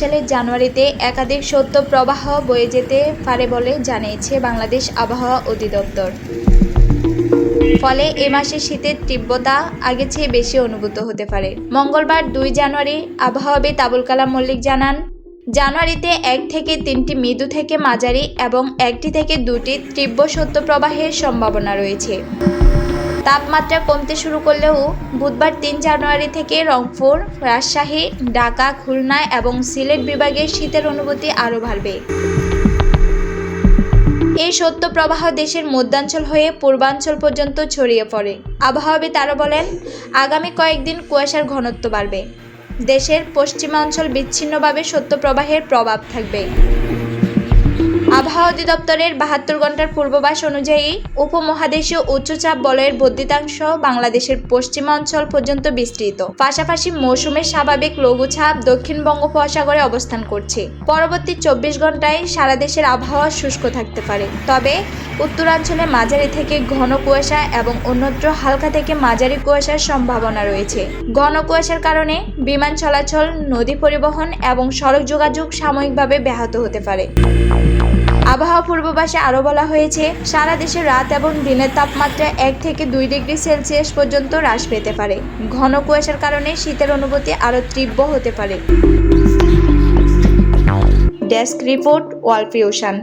সালের জানুয়ারিতে একাধিক সত্য প্রবাহ বয়ে যেতে পারে বলে জানিয়েছে বাংলাদেশ আবহাওয়া অধিদপ্তর। ফলে এ মাসে শীতের তীব্রতা আগে চেয়ে বেশি অনুভূত হতে পারে। মঙ্গলবার দুই জানুয়ারি আবহাওয়াবিদ আবুল কালাম মল্লিক জানান, জানুয়ারিতে এক থেকে তিনটি মৃদু থেকে মাঝারি এবং একটি থেকে দুটি তীব্র শৈত্যপ্রবাহের সম্ভাবনা রয়েছে। তাপমাত্রা কমতে শুরু করলেও বুধবার তিন জানুয়ারি থেকে রংপুর, রাজশাহী, ঢাকা, খুলনা এবং সিলেট বিভাগে শীতের অনুভূতি আরও বাড়বে। এই সত্য প্রবাহ দেশের মধ্যাঞ্চল হয়ে পূর্বাঞ্চল পর্যন্ত ছড়িয়ে পড়ে। আবহাওয়াবিদ আরও বলেন, আগামী কয়েকদিন কুয়াশার ঘনত্ব বাড়বে। দেশের পশ্চিমাঞ্চল বিচ্ছিন্নভাবে সত্য প্রবাহের প্রভাব থাকবে। আবহাওয়া অধিদপ্তরের বাহাত্তর ঘণ্টার পূর্বাভাস অনুযায়ী উপমহাদেশীয় উচ্চচাপ বলয়ের বর্ধিতাংশ বাংলাদেশের পশ্চিমাঞ্চল পর্যন্ত বিস্তৃত। পাশাপাশি মৌসুমের স্বাভাবিক লঘুচাপ দক্ষিণ বঙ্গোপসাগরে অবস্থান করছে। পরবর্তী চব্বিশ ঘন্টায় সারা দেশের আবহাওয়া শুষ্ক থাকতে পারে। তবে উত্তরাঞ্চলে মাঝারি থেকে ঘন কুয়াশা এবং অন্যত্র হালকা থেকে মাঝারি কুয়াশার সম্ভাবনা রয়েছে। ঘন কুয়াশার কারণে বিমান চলাচল, নদী পরিবহন এবং সড়ক যোগাযোগ সাময়িকভাবে ব্যাহত হতে পারে। আবহাওয়া পূর্বাভাসে আরও বলা হয়েছে, সারা দেশে রাত এবং দিনের তাপমাত্রা এক থেকে দুই ডিগ্রি সেলসিয়াস পর্যন্ত হ্রাস পেতে পারে। ঘন কুয়াশার কারণে শীতের অনুভূতি আরও তীব্র হতে পারে। ডেস্ক রিপোর্ট ওয়াল ফিউশন